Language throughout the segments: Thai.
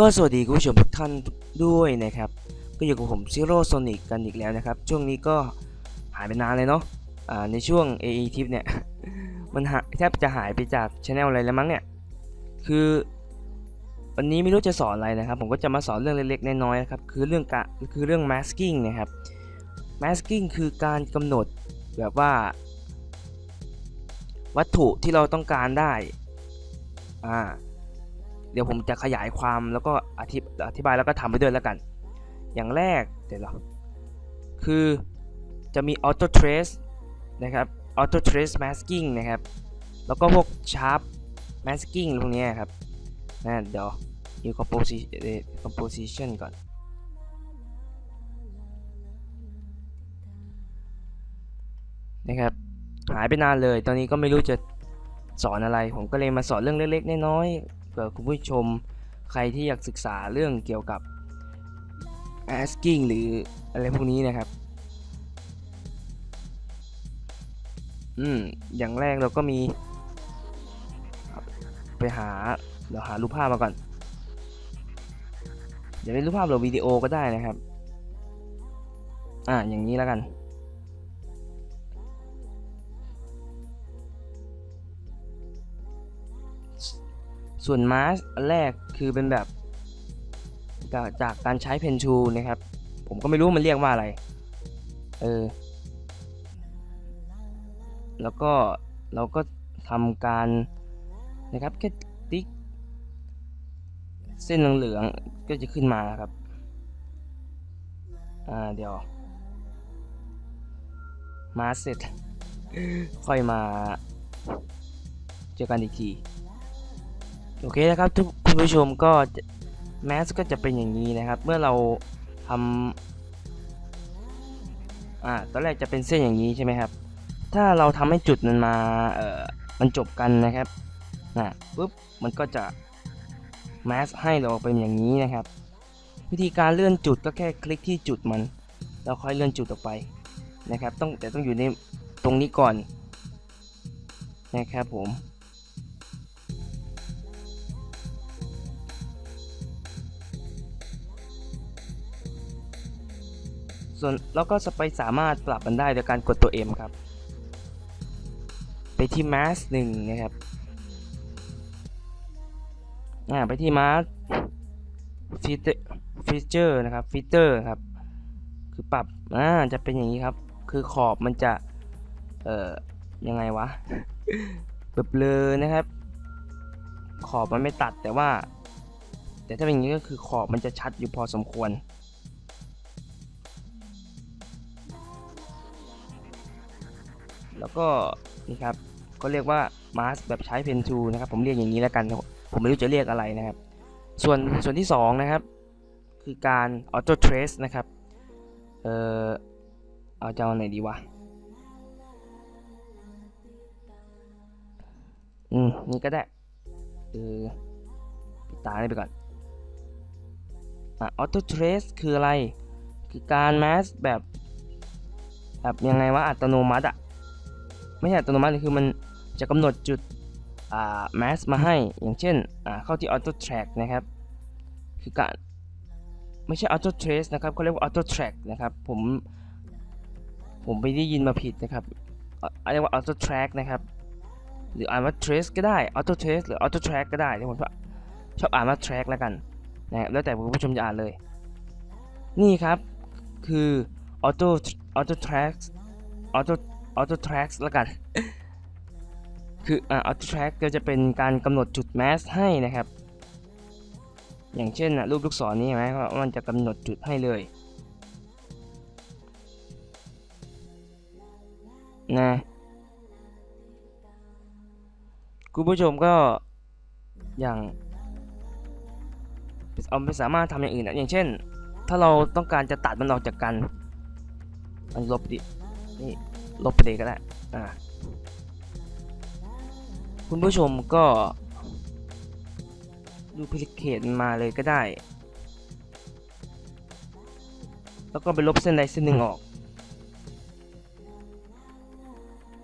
ก็สวัสดีคุณผู้ชมทุกท่านด้วยนะครับ ก็อยู่กับผมซิโร่โซนิกกันอีกแล้วนะครับ ช่วงนี้ก็หายไปนานเลยเนาะในช่วง AE Tip เนี่ย มันแทบจะหายไปจากช anel อะไรแล้วมั้งเนี่ย คือ วันนี้ไม่รู้จะสอนอะไรนะครับ ผมก็จะมาสอนเรื่องเล็กๆน้อยๆนะครับ คือเรื่องกะคือเรื่อง masking นะครับ masking คือการกำหนดแบบว่า วัตถุที่เราต้องการได้ อ่า เดี๋ยวผมจะขยายความแล้วก็อธิอธิบายแล้วก็ทำไปด้วยแล้วกัน อย่างแรกเดี๋ยวเราคือจะมี auto trace นะครับ auto trace masking นะครับ แล้วก็พวก sharp masking พวกนี้ครับนะเดี๋ยว composition composition ก่อนนะครับหายไปนานเลย ตอนนี้ก็ไม่รู้จะสอนอะไร ผมก็เลยมาสอนเรื่องเล็กๆน้อยๆ ผื่อคุณผู้ชมใครที่อยากศึกษาเรื่องเกี่ยวกับ asking หรืออะไรพวกนี้นะครับ อืม อย่างแรกเราก็มี ไปหา เราหารูปภาพมาก่อนอย่าเป็นรูปภาพหรือวิดีโอก็ได้นะครับ อ่า อย่างนี้แล้วกัน ส่วนมาสอันแรกคือเป็นแบบจากจากการใช้เพนชูนะครับ ผมก็ไม่รู้มันเรียกว่าอะไร เออ แล้วก็เราก็ทำการนะครับแค่ติ๊ก เส้นเหลืองๆก็จะขึ้นมาครับ อ่าเดี๋ยว มาเสร็จ ค่อยมาเจอกันอีกที โอเคนะครับทุกคุณผู้ชมก็แมสก็จะเป็นอย่างนี้นะครับ เมื่อเราทำอ่าตอนแรกจะเป็นเส้นอย่างนี้ใช่ไหมครับ ถ้าเราทำให้จุดมันมาเอ่อมันจบกันนะครับนะปุ๊บมันก็จะแมสให้เราเป็นอย่างนี้นะครับ วิธีการเลื่อนจุดก็แค่คลิกที่จุดมันแล้วค่อยเลื่อนจุดออกไปนะครับ ต้องแต่ต้องอยู่ในตรงนี้ก่อนนะครับผม ส่วนแล้วก็สไปสามารถปรับมันได้โดยการกดตัว M ครับ ไปที่ mask หนึ่งนะครับอ่าไปที่ mask feature feature นะครับ feature ครับ คือปรับอ่าจะเป็นอย่างนี้ครับ คือขอบมันจะ เอ่อ ยังไงวะเบลอนะครับ ขอบมันไม่ตัดแต่ว่า แต่ถ้าเป็นอย่างนี้ก็คือขอบมันจะชัดอยู่พอสมควร แล้วก็นี่ครับก็เรียกว่ามาสแบบใช้เพนทูนะครับผมเรียกอย่างนี้แล้วกัน ผมไม่รู้จะเรียกอะไรนะครับ ส่วนส่วนที่2นะครับคือการออโต้เทรสนะครับเออเอาจะเอาไหนดีวะอืมนี่ก็ได้เออปิดตาได้ไปก่อนอะออโต้เทรสคืออะไร คือการแมสแบบ แบบยังไงวะอัตโนมัติอะ ไม่ใช่อัตโนมัติคือมันจะกำหนดจุดอ่า mask มาให้อย่างเช่นอ่าเข้าที่ auto track นะครับ คือการไม่ใช่ auto trace นะครับเขาเรียกว่า auto track นะครับ ผมผมไปได้ยินมาผิดนะครับเอ่อเรียกว่า auto track นะครับ หรืออ่านว่า trace ก็ได้ auto trace หรือ auto track ก็ได้ที่ผมชอบชอบอ่านว่า track แล้วกันนะครับแล้วแต่คุณผู้ชมจะอ่านเลย นี่ครับคือ auto auto track auto auto track แล้วกัน คืออ่า auto track ก็จะเป็นการกำหนดจุด mask ให้นะครับ อย่างเช่นนะรูปลูกศรนี้เห็นไหมว่ามันจะกำหนดจุดให้เลยนะคุณผู้ชมก็อย่างเอาไปสามารถทำอย่างอื่นนะอย่างเช่น ถ้าเราต้องการจะตัดมันออกจากกัน มันลบดินี่ ลบไปเลยก็ได้อ่าคุณผู้ชมก็ ดูพิเคตมาเลยก็ได้ แล้วก็ไปลบเส้นใดเส้นหนึ่งออก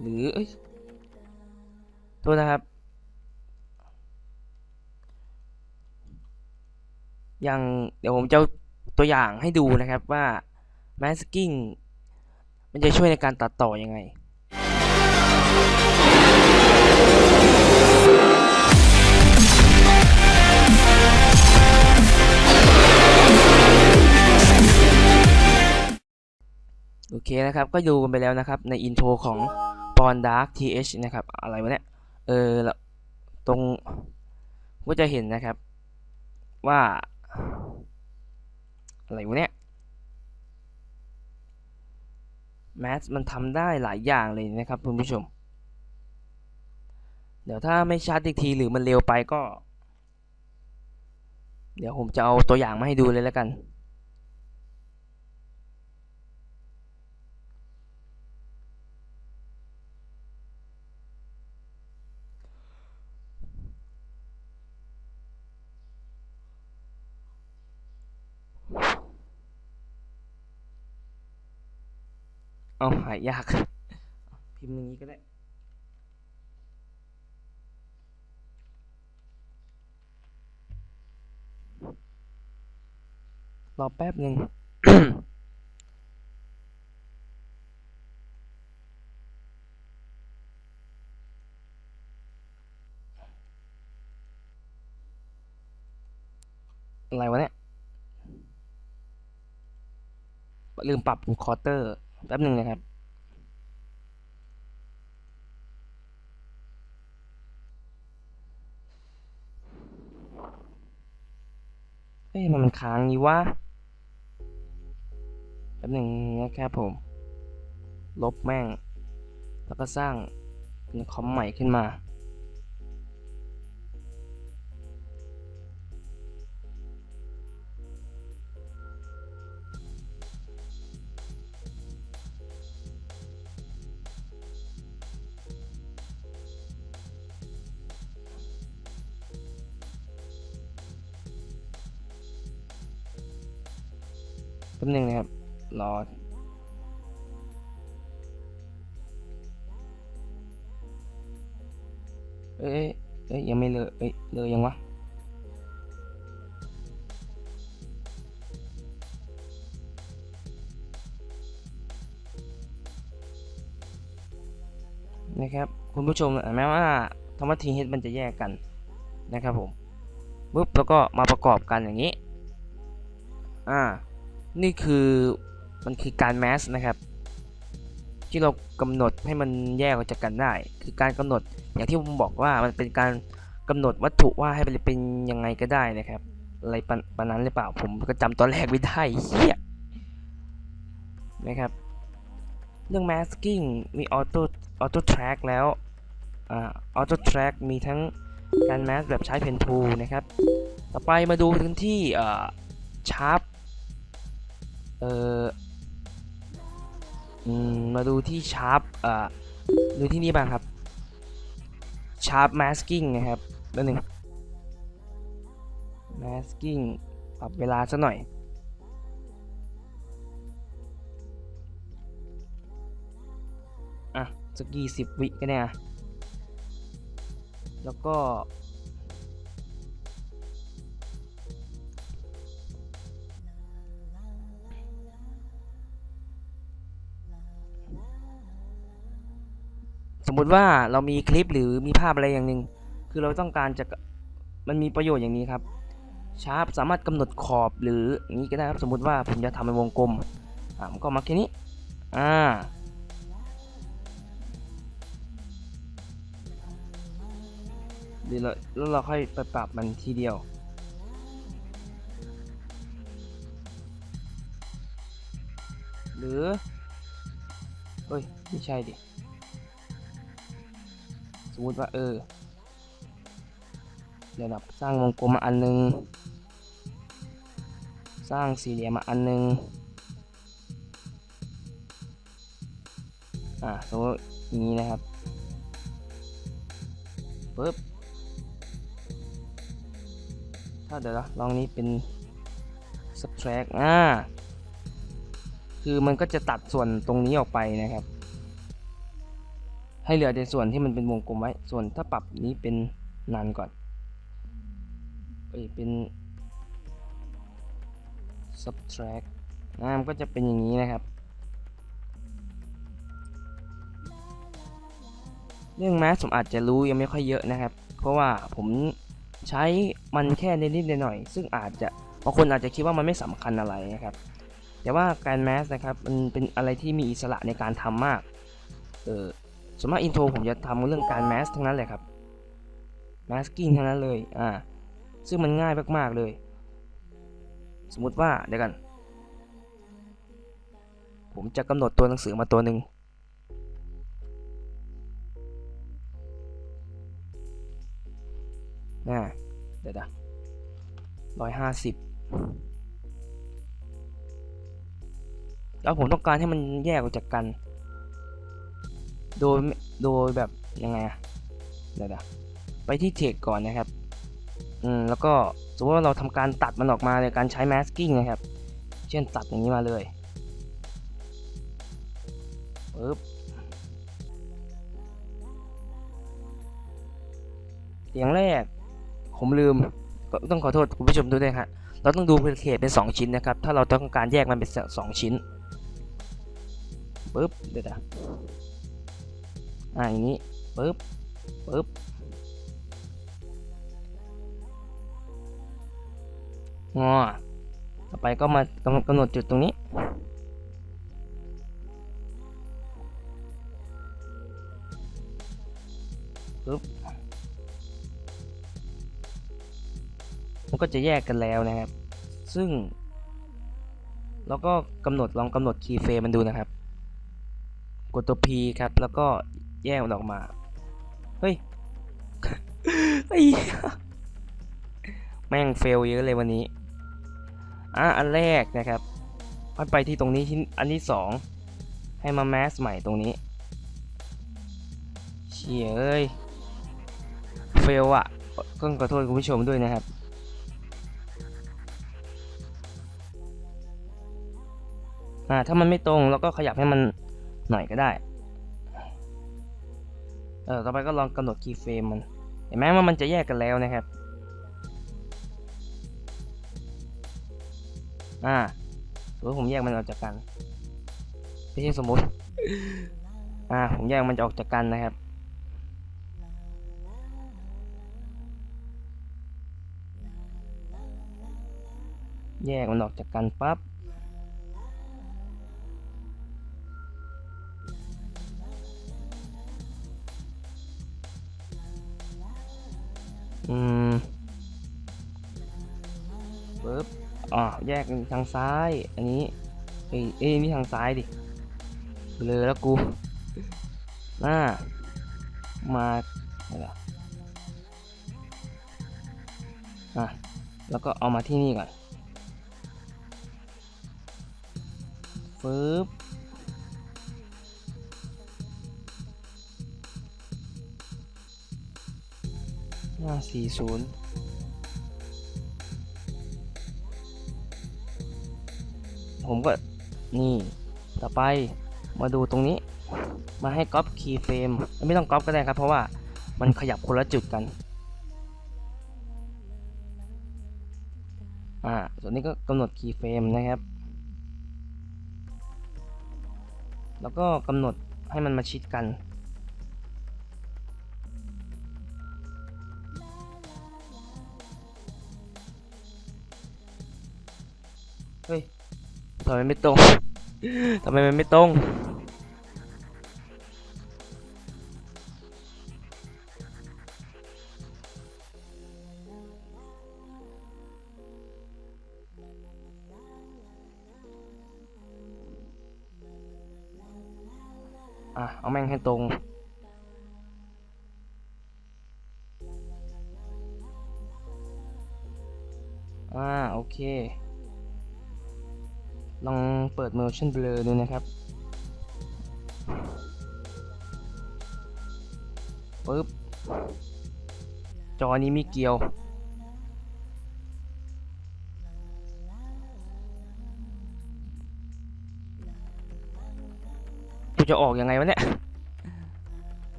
หรือเอ้ยโทษนะครับอย่างเดี๋ยวผมจะตัวอย่างให้ดูนะครับว่า masking มันจะช่วยในการตัดต่อยังไง โอเคนะครับ ก็ดูกันไปแล้วนะครับ ในอินโทรของ b o n Dark TH นะครับ อะไรวะเนี่ย เออ ตรงก็จะเห็นนะครับว่า อะไรวะเนี่ย แมสมันทำได้หลายอย่างเลยนะครับคุณผู้ชม เดี๋ยวถ้าไม่ชัดอีกทีหรือมันเร็วไปก็ เดี๋ยวผมจะเอาตัวอย่างมาให้ดูเลยแล้วกัน เอาหายยาก พิมพ์อย่างนี้ก็ได้ รอแป๊บหนึ่งอะไรวะเนี่ย ลืมปรับคอร์เตอร์ แป๊บหนึ่งนะครับ เฮ้ยมันค้างนี้วะ แป๊บหนึ่งนะครับผม ลบแม่ง แล้วก็สร้างเป็นคอมใหม่ขึ้นมา นะครับรอเอ้ยเอ้ยยังไม่เลยเอ้ยเลยยังวะนะครับคุณผู้ชมเห็นไหมว่าธรรมะทีเฮดมันจะแยกกันนะครับผมปุ๊บแล้วก็มาประกอบกันอย่างนี้ อ่า นี่คือ มันคือการแมสนะครับ ที่เรากำหนดให้มันแยกออกจากกันได้ คือการกำหนดอย่างที่ผมบอกว่ามันเป็นการกำหนดวัตถุว่าให้มันเป็นยังไงก็ได้นะครับ อะไรปะปนนั้นหรือเปล่าผมก็จำตอนแรกไม่ได้เฮียนะครับ เรื่อง masking มี auto auto track แล้วอ่า auto track มีทั้งการ mask แบบใช้ pen tool นะครับ ต่อไปมาดูกันที่อ่อ sharp เอ่อ มาดูที่ sharp เอ่อดูที่นี่บ้างครับ sharp masking นะครับนิดนึง masking ปรับเวลาซะหน่อยอะสักยี่สิบวิก็ได้อะแล้วก็ มมติว่าเรามีคลิปหรือมีภาพอะไรอย่างหนึ่งคือเราต้องการจะมันมีประโยชน์อย่างนี้ครับชาร์ปสามารถกำหนดขอบหรืออย่างนี้ก็ได้ครับสมมุติว่าผมจะทำเป็นวงกลมอ่ามันก็มาแค่นี้อ่าเดี๋ยวเราแล้วเราค่อยไปปรับมันทีเดียว หรือเฮ้ย ไม่ใช่ดิ สมมติว่าเออเดี๋ยวแบบสร้างวงกลมมาอันนึง สร้างสี่เหลี่ยมมาอันนึงอ่าสมมติอย่างนี้นะครับปึ๊บถ้าเดี๋ยวลองนี้เป็น subtract อ่าคือมันก็จะตัดส่วนตรงนี้ออกไปนะครับ ให้เหลือแต่ส่วนที่มันเป็นวงกลมไว้ ส่วนถ้าปรับนี้เป็นนันก่อนเอ้ยเป็น subtract นะมันก็จะเป็นอย่างนี้นะครับ เรื่องแมสผมอาจจะรู้ยังไม่ค่อยเยอะนะครับ เพราะว่าผมใช้มันแค่นิดๆหน่อยๆซึ่งอาจจะบางคนอาจจะคิดว่ามันไม่สำคัญอะไรนะครับ แต่ว่าการแมสนะครับมันเป็นอะไรที่มีอิสระในการทำมาก เออ ส่วนมากอินโทรผมจะทำเรื่องการแมสทั้งนั้นเลยครับแมสกิ้งทั้งนั้นเลยอ่าซึ่งมันง่ายมากๆเลย สมมุติว่าเดี๋ยวกัน ผมจะกำหนดตัวหนังสือมาตัวหนึ่งน่าเดี๋ยวนะร้อยห้าสิบแล้วผมต้องการให้มันแยกออกจากกัน โดยโดยแบบยังไงอะเดี๋ยวนะไปที่เทคก่อนนะครับ อืม แล้วก็สมมติว่าเราทำการตัดมันออกมาในการใช้ masking นะครับ เช่นตัดอย่างนี้มาเลยปึ๊บเสียงแรก ผมลืม ต้องขอโทษคุณผู้ชมด้วยนะครับเราต้องดูเป็นเขตเป็น 2 ชิ้นนะครับ ถ้าเราต้องการแยกมันเป็น 2 ชิ้นปึ๊บเดี๋ยวนะ อ่าอย่างนี้ปึ๊บปึ๊บงอต่อไปก็มากำกำหนดจุดตรงนี้ ปึ๊บ มันก็จะแยกกันแล้วนะครับ ซึ่งเราก็กำหนดลองกำหนดคีย์เฟรมมันดูนะครับ กดตัว P ครับ แล้วก็ แยกมันออกมา เฮ้ยไอ้แม่งเฟลเยอะเลยวันนี้ อะ อันแรกนะครับพัดไปที่ตรงนี้ที่อันที่สองให้มาแมสใหม่ตรงนี้ เชี่ยเอ้ย เฟลอะก็ขอโทษคุณผู้ชมด้วยนะครับ อ่า ถ้ามันไม่ตรงเราก็ขยับให้มันหน่อยก็ได้ เออต่อไปก็ลองกำหนดคีย์เฟรมมัน เห็นไหมว่ามันจะแยกกันแล้วนะครับ อ่าสมมติผมแยกมันออกจากกันไม่ใช่สมมติ อ่า ผมแยกมันจะออกจากกันนะครับ แยกมันออกจากกันปั๊บ อืมปึ๊บอ๋อแยกทางซ้าย อันนี้เอ้ยเอ้ยนี่ทางซ้ายดิเบลอแล้วกูน่ามาอะไรล่ะอะแล้วก็เอามาที่นี่ก่อนฟึบ ห้าสี่ศูนย์ผมก็นี่ต่อไปมาดูตรงนี้มาให้ก๊อปคีย์เฟรมไม่ต้องก๊อปก็ได้ครับ เพราะว่ามันขยับคนละจุดกันอ่าส่วนนี้ก็กำหนดคีย์เฟรมนะครับ แล้วก็กำหนดให้มันมาชิดกัน เฮ้ยทำไมไม่ตรง ทำไมมันไม่ตรง อะ เอาแม่งให้ตรงอ่าโอเค ลองเปิด motion blur ดูนะครับปึ๊บ จอนี้มีเกลียว กูจะออกยังไงวะเนี่ย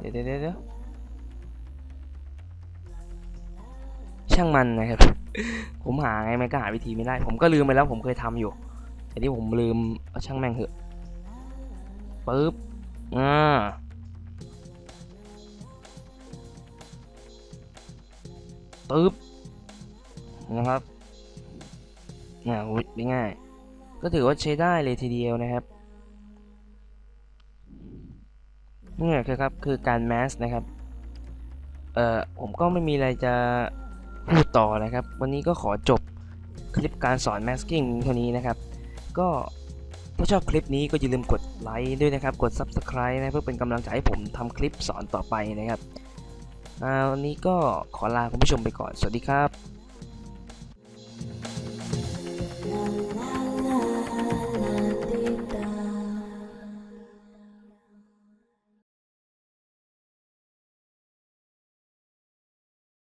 เดี๋ยวเดี๋ยวเดี๋ยว ช่างมันนะครับ ผมหาไงไมันก็หาวิธีไม่ได้ ผมก็ลืมไปแล้ว ผมเคยทำอยู่ แต่ที่ผมลืมเอาช่างแม่งเถอะปึ๊บอ่าปึ๊บนะครับอ่าอุ๊ยไม่ง่าย ก็ถือว่าใช้ได้เลยทีเดียวนะครับนี่คือครับคือการแมสนะครับ เอ่อผมก็ไม่มีอะไรจะ พูดต่อนะครับ วันนี้ก็ขอจบคลิปการสอน masking เท่านี้นะครับ ก็ถ้าชอบคลิปนี้ก็อย่าลืมกดไลค์ด้วยนะครับ กด subscribe นะเพื่อเป็นกำลังใจให้ผมทำคลิปสอนต่อไปนะครับวันนี้ก็ขอลาคุณผู้ชมไปก่อน สวัสดีครับ